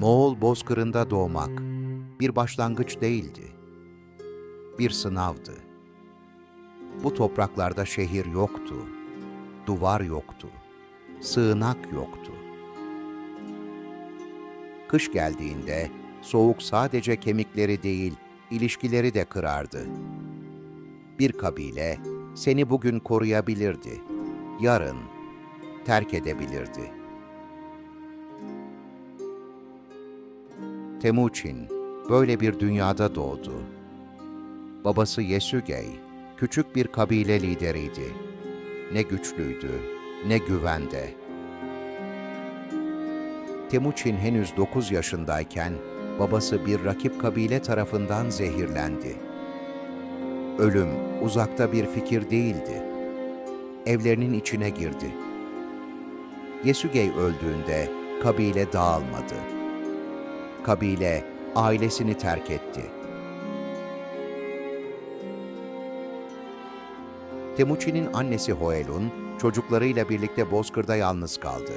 Moğol bozkırında doğmak bir başlangıç değildi. Bir sınavdı. Bu topraklarda şehir yoktu, duvar yoktu, sığınak yoktu. Kış geldiğinde soğuk sadece kemikleri değil, ilişkileri de kırardı. Bir kabile seni bugün koruyabilirdi, yarın terk edebilirdi. Temuçin böyle bir dünyada doğdu. Babası Yesügey küçük bir kabile lideriydi. Ne güçlüydü, ne güvende. Temuçin henüz 9 yaşındayken babası bir rakip kabile tarafından zehirlendi. Ölüm uzakta bir fikir değildi. Evlerinin içine girdi. Yesügey öldüğünde kabile dağılmadı. Kabile ailesini terk etti. Temuçin'in annesi Hoelun çocuklarıyla birlikte Bozkır'da yalnız kaldı.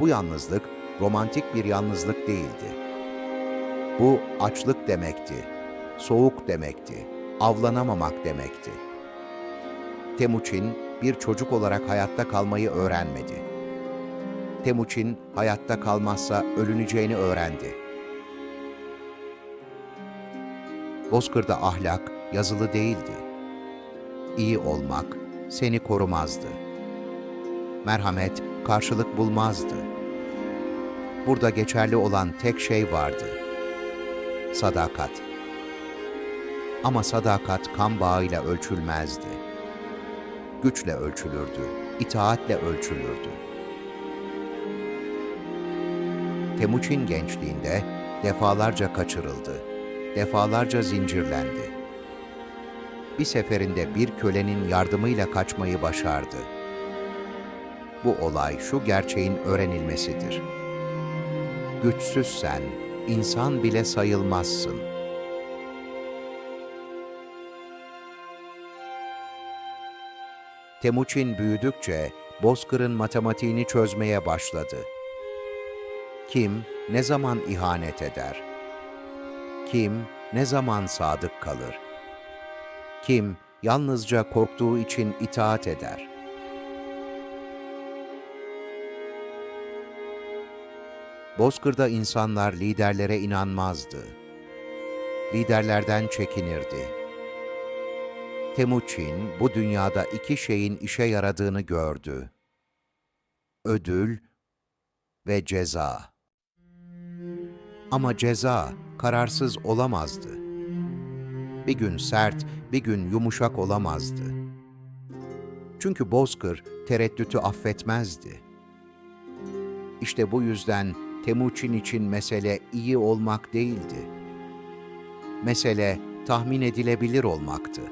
Bu yalnızlık romantik bir yalnızlık değildi. Bu açlık demekti, soğuk demekti, avlanamamak demekti. Temuçin bir çocuk olarak hayatta kalmayı öğrenmedi. Temuçin hayatta kalmazsa ölüneceğini öğrendi. Bozkır'da ahlak yazılı değildi. İyi olmak seni korumazdı. Merhamet karşılık bulmazdı. Burada geçerli olan tek şey vardı. Sadakat. Ama sadakat kan bağıyla ölçülmezdi. Güçle ölçülürdü, itaatle ölçülürdü. Temuçin gençliğinde defalarca kaçırıldı, defalarca zincirlendi. Bir seferinde bir kölenin yardımıyla kaçmayı başardı. Bu olay şu gerçeğin öğrenilmesidir. Güçsüzsen insan bile sayılmazsın. Temuçin büyüdükçe Bozkır'ın matematiğini çözmeye başladı. Kim ne zaman ihanet eder? Kim ne zaman sadık kalır? Kim yalnızca korktuğu için itaat eder? Bozkır'da insanlar liderlere inanmazdı. Liderlerden çekinirdi. Temuçin bu dünyada iki şeyin işe yaradığını gördü. Ödül ve ceza. Ama ceza kararsız olamazdı. Bir gün sert, bir gün yumuşak olamazdı. Çünkü Bozkır tereddütü affetmezdi. İşte bu yüzden Temuçin için mesele iyi olmak değildi. Mesele tahmin edilebilir olmaktı.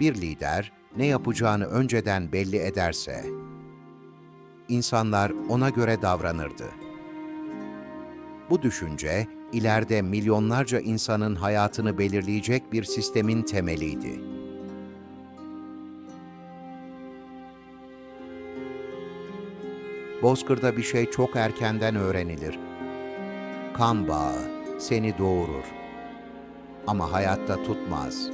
Bir lider ne yapacağını önceden belli ederse, insanlar ona göre davranırdı. Bu düşünce, ileride milyonlarca insanın hayatını belirleyecek bir sistemin temeliydi. Bozkır'da bir şey çok erkenden öğrenilir. Kan bağı seni doğurur. Ama hayatta tutmaz.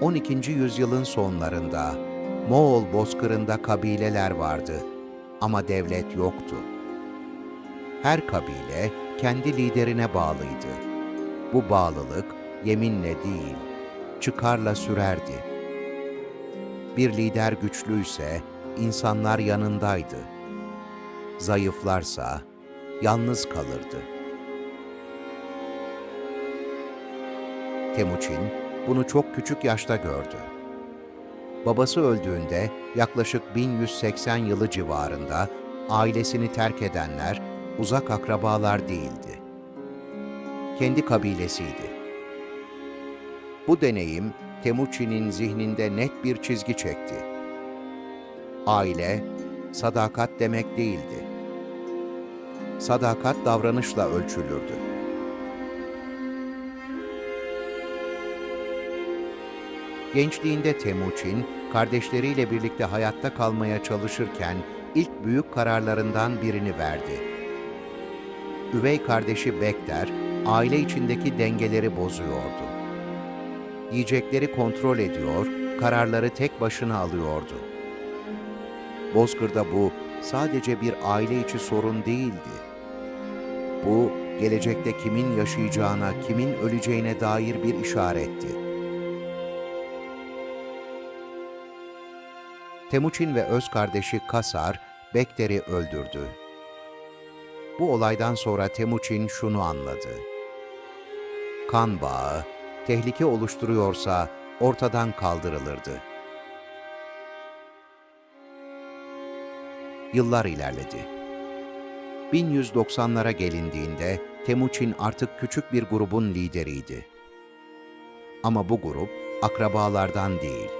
12. yüzyılın sonlarında Moğol bozkırında kabileler vardı ama devlet yoktu. Her kabile kendi liderine bağlıydı. Bu bağlılık yeminle değil, çıkarla sürerdi. Bir lider güçlüyse insanlar yanındaydı. Zayıflarsa yalnız kalırdı. Temuçin bunu çok küçük yaşta gördü. Babası öldüğünde yaklaşık 1180 yılı civarında ailesini terk edenler uzak akrabalar değildi. Kendi kabilesiydi. Bu deneyim Temuçin'in zihninde net bir çizgi çekti. Aile, sadakat demek değildi. Sadakat davranışla ölçülürdü. Gençliğinde Temuçin, kardeşleriyle birlikte hayatta kalmaya çalışırken ilk büyük kararlarından birini verdi. Üvey kardeşi Bekter, aile içindeki dengeleri bozuyordu. Yiyecekleri kontrol ediyor, kararları tek başına alıyordu. Bozkır'da bu sadece bir aile içi sorun değildi. Bu, gelecekte kimin yaşayacağına, kimin öleceğine dair bir işaretti. Temuçin ve öz kardeşi Kasar, Bekter'i öldürdü. Bu olaydan sonra Temuçin şunu anladı. Kan bağı, tehlike oluşturuyorsa ortadan kaldırılırdı. Yıllar ilerledi. 1190'lara gelindiğinde Temuçin artık küçük bir grubun lideriydi. Ama bu grup akrabalardan değil,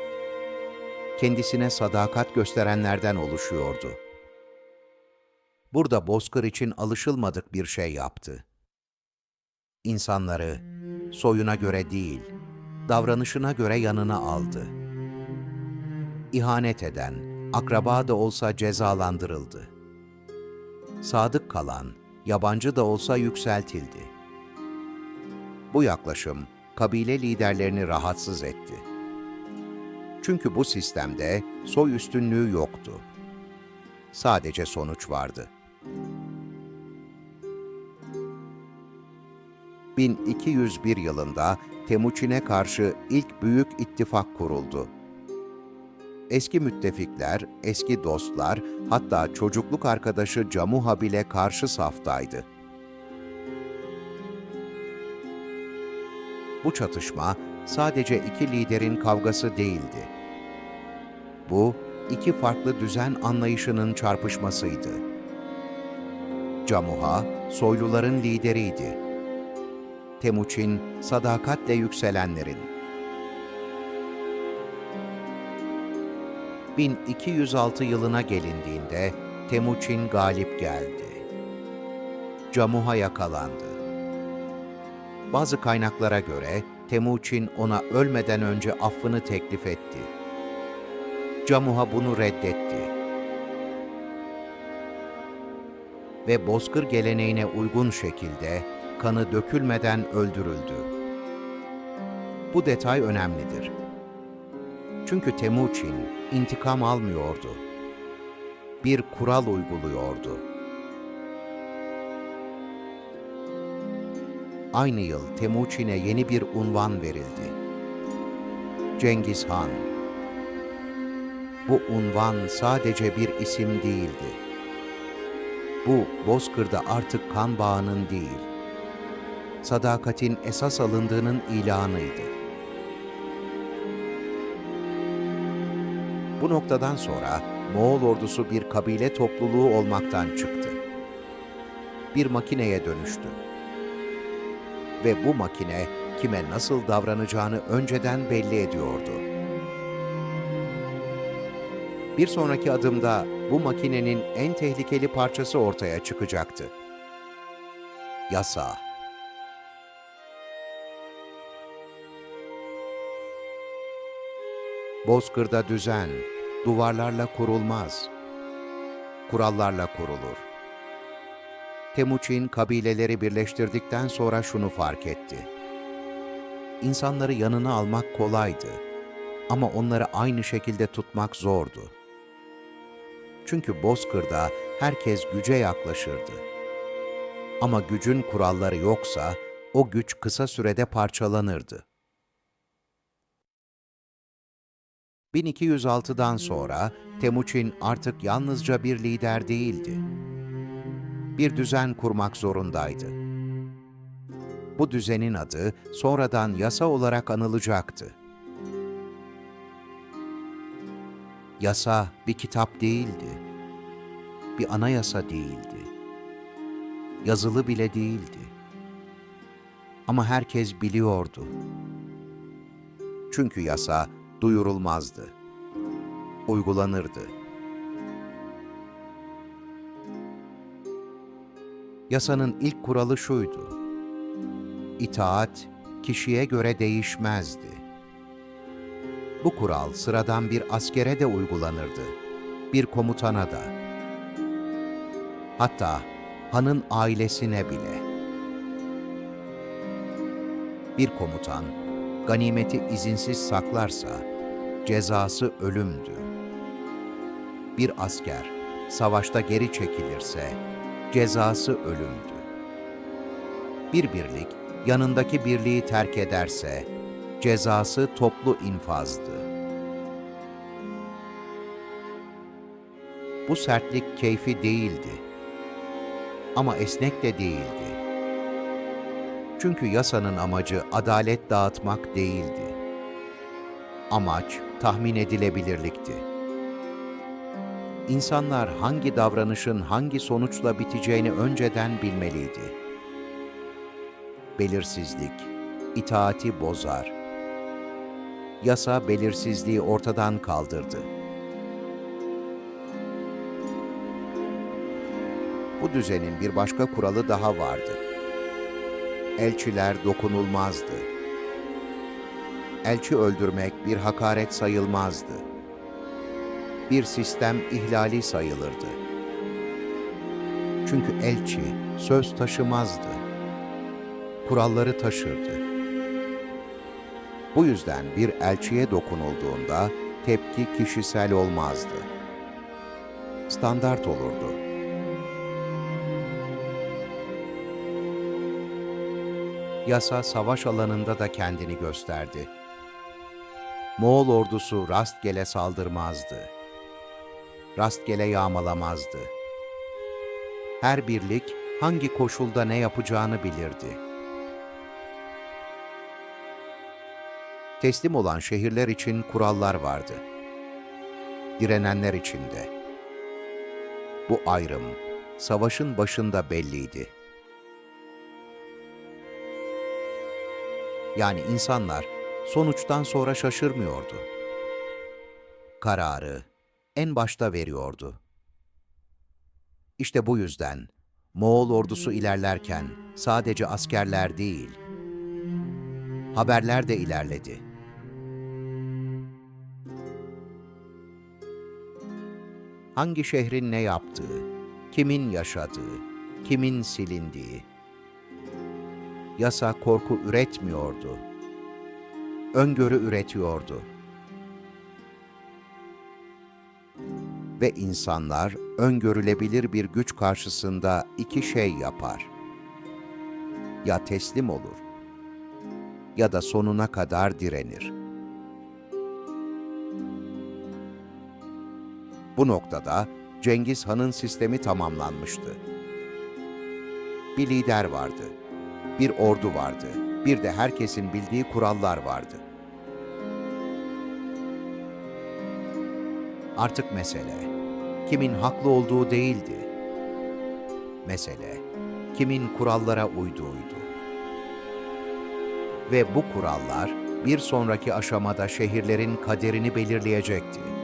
kendisine sadakat gösterenlerden oluşuyordu. Burada Bozkır için alışılmadık bir şey yaptı. İnsanları soyuna göre değil, davranışına göre yanına aldı. İhanet eden, akraba da olsa cezalandırıldı. Sadık kalan, yabancı da olsa yükseltildi. Bu yaklaşım kabile liderlerini rahatsız etti. Çünkü bu sistemde soy üstünlüğü yoktu. Sadece sonuç vardı. 1201 yılında Temuçin'e karşı ilk büyük ittifak kuruldu. Eski müttefikler, eski dostlar, hatta çocukluk arkadaşı Camuha bile karşı saftaydı. Bu çatışma sadece iki liderin kavgası değildi. Bu, iki farklı düzen anlayışının çarpışmasıydı. Camuha, soyluların lideriydi. Temuçin, sadakatle yükselenlerin. 1206 yılına gelindiğinde Temuçin galip geldi. Camuha yakalandı. Bazı kaynaklara göre Temuçin ona ölmeden önce affını teklif etti. Camuha bunu reddetti. Ve bozkır geleneğine uygun şekilde kanı dökülmeden öldürüldü. Bu detay önemlidir. Çünkü Temuçin intikam almıyordu. Bir kural uyguluyordu. Aynı yıl Temuçin'e yeni bir unvan verildi. Cengiz Han. Bu unvan sadece bir isim değildi. Bu Bozkır'da artık kan bağının değil, sadakatin esas alındığının ilanıydı. Bu noktadan sonra Moğol ordusu bir kabile topluluğu olmaktan çıktı. Bir makineye dönüştü. Ve bu makine kime nasıl davranacağını önceden belli ediyordu. Bir sonraki adımda bu makinenin en tehlikeli parçası ortaya çıkacaktı. Yasa. Bozkır'da düzen, duvarlarla kurulmaz, kurallarla kurulur. Temuçin kabileleri birleştirdikten sonra şunu fark etti. İnsanları yanına almak kolaydı ama onları aynı şekilde tutmak zordu. Çünkü Bozkır'da herkes güce yaklaşırdı. Ama gücün kuralları yoksa o güç kısa sürede parçalanırdı. 1206'dan sonra Temuçin artık yalnızca bir lider değildi. Bir düzen kurmak zorundaydı. Bu düzenin adı sonradan yasa olarak anılacaktı. Yasa bir kitap değildi. Bir anayasa değildi. Yazılı bile değildi. Ama herkes biliyordu. Çünkü yasa duyurulmazdı. Uygulanırdı. Yasanın ilk kuralı şuydu. İtaat kişiye göre değişmezdi. Bu kural sıradan bir askere de uygulanırdı. Bir komutana da. Hatta hanın ailesine bile. Bir komutan ganimeti izinsiz saklarsa cezası ölümdü. Bir asker savaşta geri çekilirse cezası ölümdü. Bir birlik yanındaki birliği terk ederse cezası toplu infazdı. Bu sertlik keyfi değildi. Ama esnek de değildi. Çünkü yasanın amacı adalet dağıtmak değildi. Amaç tahmin edilebilirlikti. İnsanlar hangi davranışın hangi sonuçla biteceğini önceden bilmeliydi. Belirsizlik, itaati bozar. Yasa belirsizliği ortadan kaldırdı. Bu düzenin bir başka kuralı daha vardı. Elçiler dokunulmazdı. Elçi öldürmek bir hakaret sayılmazdı. Bir sistem ihlali sayılırdı. Çünkü elçi söz taşımazdı. Kuralları taşırdı. Bu yüzden bir elçiye dokunulduğunda tepki kişisel olmazdı. Standart olurdu. Yasa savaş alanında da kendini gösterdi. Moğol ordusu rastgele saldırmazdı. Rastgele yağmalamazdı. Her birlik hangi koşulda ne yapacağını bilirdi. Teslim olan şehirler için kurallar vardı. Direnenler için de. Bu ayrım savaşın başında belliydi. Yani insanlar sonuçtan sonra şaşırmıyordu. Kararı en başta veriyordu. İşte bu yüzden Moğol ordusu ilerlerken sadece askerler değil, haberler de ilerledi. Hangi şehrin ne yaptığı, kimin yaşadığı, kimin silindiği, yasa korku üretmiyordu. Öngörü üretiyordu. Ve insanlar öngörülebilir bir güç karşısında iki şey yapar. Ya teslim olur ya da sonuna kadar direnir. Bu noktada Cengiz Han'ın sistemi tamamlanmıştı. Bir lider vardı bir ordu vardı. Bir de herkesin bildiği kurallar vardı. Artık mesele kimin haklı olduğu değildi. Mesele kimin kurallara uyduğuydu. Ve bu kurallar bir sonraki aşamada şehirlerin kaderini belirleyecekti.